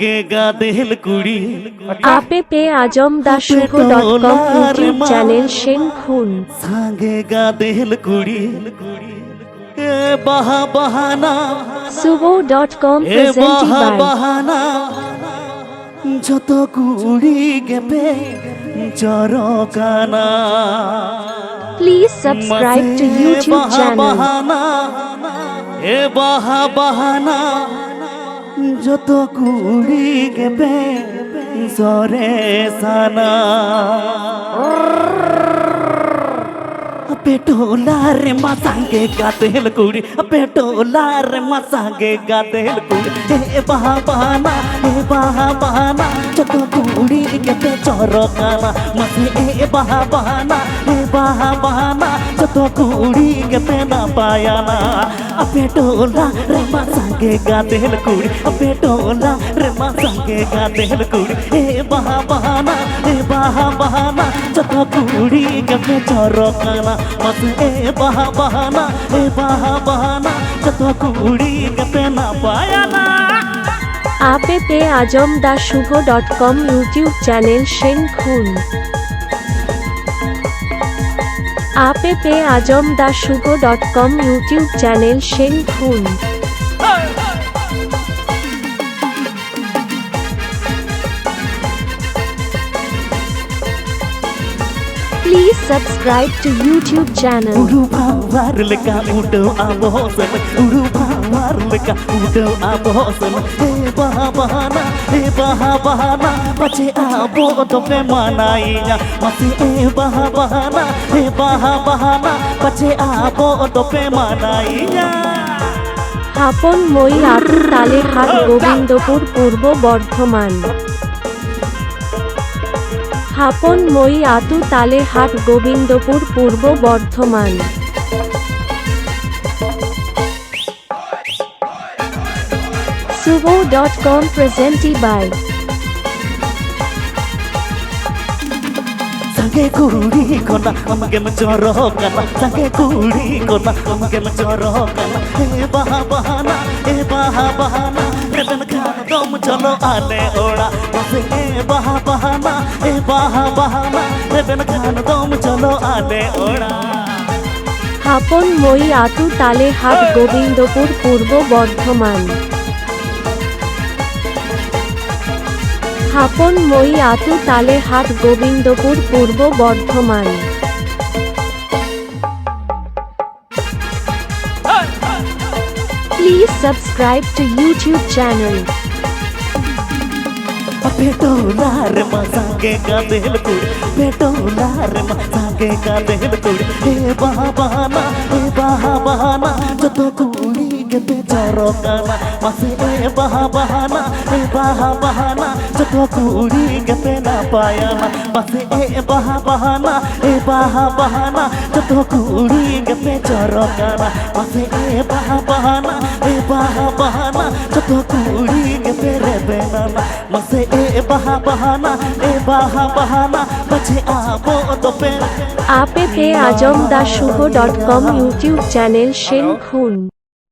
গে আপে পে আজম দাশুহ ডট কম ইউটিউব চ্যানেল সেন খুন। সাঙ্গে গাদেল কুড়ি। এ বাহা বাহানা। সুবো ডট কম এ প্রেজেন্টিং বাহা বাহানা। যত কুড়ি গেপে চরকানা। প্লিজ সাবস্ক্রাইব টু ইউটিউব বাহা চ্যানেল বাহানা। এ বাহা বাহানা। যত কুড়ি গেপে সরে সানা পেটোলার মাসাঙ্গে গাতেল কুড়ি পেটোলার মাসাঙ্গে গাতেল কুড়ি এ বাহা বাহানা এ বাহা বাহানা যত কুড়ি গেপে চরকানা মাসে এ বাহা বাহানা এ বাহা বাহানা যত কুড়ি গেপে না পায়ানা পেটোলা রে মাসাঙ্গে গাতেল কুড়ি পেটোলা রে মাসাঙ্গে গাতেল কুড়ি। এ বাহা বাহানা, এ বাহা বাহানা, যত কুড়ি গেপে চরকানা মাসে এ বাহা বাহানা, এ বাহা বাহানা, যত কুড়ি গেপে না পায়ানা। আপে পে আজম দাশুহ ডট কম ইউটিউব চ্যানেল সেন খুন আপে পে আজম দাশুহ ডট কম ইউটিউব চ্যানেল সেন খুন Please subscribe to YouTube channel. Uru bawar leka udo abosan He baha bahana he baha bahana Pache abo to pe manainya Masi he baha bahana he baha bahana Pache abo to pe manainya হাপন মই আতু তালে হাট গোবিন্দপুর পূর্ব বর্ধমান হাপন মই আতু তালে হাট গোবিন্দপুর পূর্ব Bardhaman সুবো dot com presented by Sange kuri kona amage machoro kana Sange kuri kona amage machoro kana He baha bahana he baha bahana Ratan khan dom chalo ale oda Mase he baha bahana he baha bahana Ratan khan dom chalo ale oda হাপন মই আতু তালে হাট গোবিন্দপুর পূর্ব বর্ধমান হাপন মই আতু তালে হাট Gobindapur Purba Bardhaman please subscribe to YouTube channel पेटोलार मसागे का दिल कुड़ी पेटोलार मसागे का दिल कुड़ी हे बहा बहाना हे बहा बहाना जो तो कुड़ी কিন্তু চরকানা মাসে এ বাহা বাহানা এ বাহা বাহানা ছোট কুড়ি গেতে না পায়ানা মাসে এ বাহা বাহানা এ বাহা বাহানা ছোট কুড়ি গেতে চরকানা মাসে এ বাহা বাহানা এ বাহা বাহানা ছোট কুড়ি গেতে রে বেনানা মাসে এ বাহা বাহানা এ বাহা বাহানা বাজে আবো দপে আপে পে আজম দা শুভ ডট কম ইউটিউব চ্যানেল শেন খুন